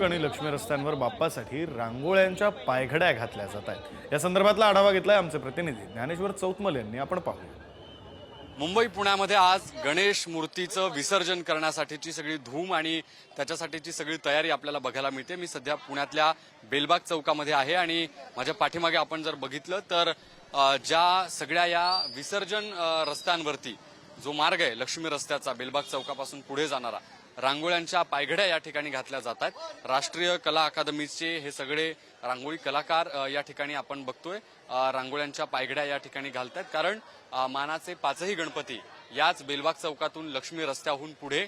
चौक आणि लक्ष्मी रस्त्यांवर बाप्पासाठी रांगोळ्यांच्या पायघड्या घातल्या जात आहेत. या संदर्भातला आढावा घेतलाय आमचे प्रतिनिधी ज्ञानेश्वर चौतमल यांनी. आपण पाहूया. मुंबई पुण्यामध्ये आज गणेश मूर्तीचं विसर्जन करण्यासाठीची सगळी धूम आणि त्याच्यासाठीची सगळी तयारी आपल्याला बघायला मिळते. मी सध्या पुण्यातल्या बेलबाग चौकामध्ये आहे आणि माझ्या पाठीमागे आपण जर बघितलं तर ज्या सगळ्या या विसर्जन रस्त्यांवरती जो मार्ग आहे लक्ष्मी रस्त्याचा बेलबाग चौकापासून पुढे जाणारा रांगोळ्यांच्या पायघड्या या ठिकाणी घातल्या जात आहेत. राष्ट्रीय कला अकादमीचे हे सगळे रांगोळी कलाकार या ठिकाणी आपण बघतोय. रांगोळ्यांच्या पायघड्या या ठिकाणी घालतायत कारण मानाचे पाचही गणपती याच बेलबाग चौकातून लक्ष्मी रस्त्याहून पुढे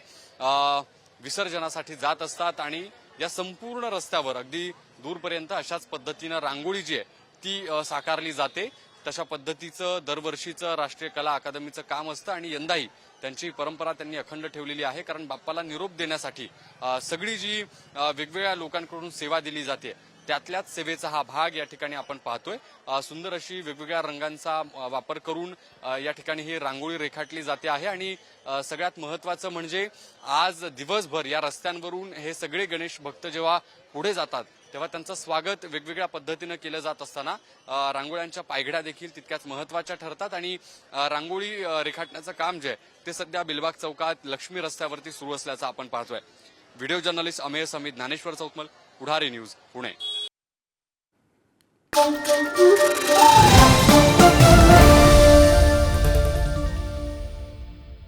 विसर्जनासाठी जात असतात आणि या संपूर्ण रस्त्यावर अगदी दूरपर्यंत अशाच पद्धतीनं रांगोळी जी आहे ती साकारली जाते. तशा पद्धतीचं दरवर्षीचं राष्ट्रीय कला अकादमीचं काम असतं आणि यंदाही त्यांची परंपरा त्यांनी अखंड ठेवलेली आहे. कारण बाप्पाला निरोप देण्यासाठी सगळी जी वेगवेगळ्या लोकांकडून सेवा दिली जाते. त्यातल्याच सेवेचा हा भाग या ठिकाणी आपण पाहतोय. सुंदर अशी वेगवेगळ्या रंगांचा वापर करून या ठिकाणी ही रांगोळी रेखाटली जाते आहे आणि सगळ्यात महत्वाचं म्हणजे आज दिवसभर या रस्त्यांवरून हे सगळे गणेश भक्त जेव्हा पुढे जातात तेव्हा त्यांचं स्वागत वेगवेगळ्या पद्धतीनं केलं जात असताना रांगोळ्यांच्या पायघड्या देखील तितक्याच महत्त्वाच्या ठरतात आणि रांगोळी रेखाटण्याचं काम जे आहे ते सध्या बिलबाग चौकात लक्ष्मी रस्त्यावरती सुरू असल्याचं आपण पाहतोय. Video journalist Amey Samit Dnyaneshwar Chautmal Pudhari news Pune.